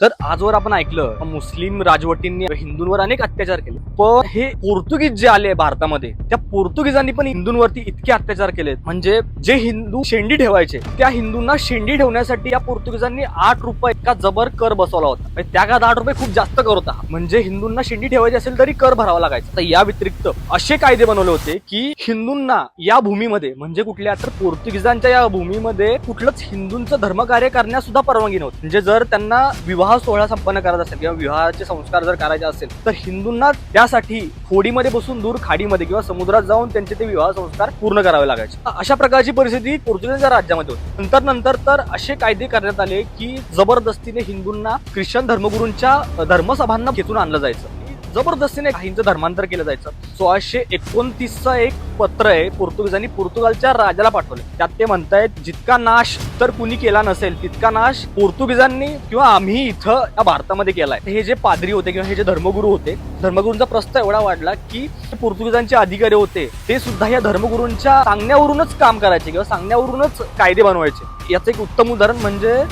तर आजवर आपण ऐकलं मुस्लिम राजवटींनी हिंदूंवर अनेक अत्याचार केले. पण हे पोर्तुगीज जे आले भारतामध्ये त्या पोर्तुगीजांनी पण हिंदूंवरती इतके अत्याचार केले म्हणजे जे हिंदू शेंडी ठेवायचे त्या हिंदूंना शेंडी ठेवण्यासाठी या पोर्तुगीजांनी आठ रुपये इतका जबर कर बसवला होता. त्या काळात आठ रुपये खूप जास्त कर होता. म्हणजे हिंदूंना शेंडी ठेवायची असेल तरी कर भरावा लागायचा. तर या व्यतिरिक्त असे कायदे बनवले होते की हिंदूंना या भूमीमध्ये म्हणजे कुठल्या तर पोर्तुगीजांच्या या भूमीमध्ये कुठलंच हिंदूंचं धर्मकार्य करण्यास सुद्धा परवानगी नव्हती. म्हणजे जर त्यांना विवाह सोहळा संपन्न करायचा असेल किंवा विवाहाचे संस्कार जर करायचे असेल तर हिंदूंना त्यासाठी होडीमध्ये बसून दूर खाडीमध्ये किंवा समुद्रात जाऊन त्यांचे ते विवाह संस्कार पूर्ण करावे लागायचे. अशा प्रकारची परिस्थिती पोर्तुगीजच्या राज्यामध्ये होती. नंतर नंतर तर असे कायदे करण्यात आले की जबरदस्तीने हिंदूंना ख्रिश्चन धर्मगुरूंच्या धर्मसभांना खेचून आणलं जायचं. जबरदस्तीने काहींचं धर्मांतर केलं जायचं. सोळाशे एकोणतीसचं एक पत्र आहे पोर्तुगीजांनी पोर्तुगालच्या राजाला पाठवले त्यात ते म्हणतायत जितका नाश तर कुणी केला नसेल तितका नाश पोर्तुगीजांनी किंवा आम्ही इथं या भारतामध्ये केलाय. हे जे पादरी होते किंवा हे जे धर्मगुरू होते धर्मगुरूंचा प्रस्ताव एवढा वाढला की पोर्तुगीजांचे अधिकारी होते ते सुद्धा या धर्मगुरूंच्या सांगण्यावरूनच काम करायचे किंवा सांगण्यावरूनच कायदे बनवायचे. याचं एक उत्तम उदाहरण म्हणजे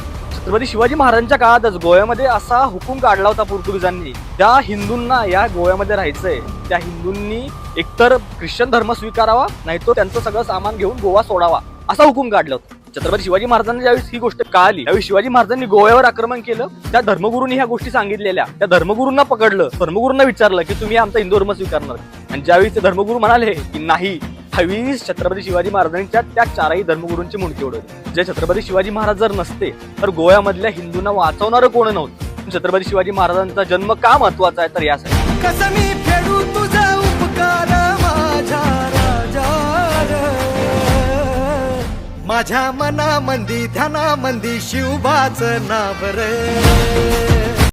छत्रपती शिवाजी महाराजांच्या काळातच गोव्यामध्ये असा हुकूम काढला होता पोर्तुगीजांनी. त्या हिंदूंना या गोव्यामध्ये राहायचंय त्या हिंदूंनी एकतर ख्रिश्चन धर्म स्वीकारावा नाही तो त्यांचं सगळं सामान घेऊन गोवा सोडावा असा हुकूम काढला होता. छत्रपती शिवाजी महाराजांना ज्यावेळेस ही गोष्ट कळाली त्यावेळी शिवाजी महाराजांनी गोव्यावर आक्रमण केलं त्या धर्मगुरूंनी ह्या गोष्टी सांगितलेल्या. त्या धर्मगुरूंना पकडलं धर्मगुरूंना विचारलं की तुम्ही आमचा हिंदू धर्म स्वीकारणार आणि ज्यावेळी ते धर्मगुरू म्हणाले की नाही अठ्ठावीस छत्रपती शिवाजी महाराजांच्या त्या चारही धर्मगुरूंची मुंडकी उडवली जे छत्रपती शिवाजी महाराज जर नसते तर गोव्यामधल्या हिंदूंना वाचवणारं कोण नव्हतं? छत्रपती शिवाजी महाराजांचा जन्म का महत्त्वाचा आहे? तर यासाठी. कसं मी माझ्या माझ्या मनामंदी ध्यानामंदी शिवबाच नाव रे.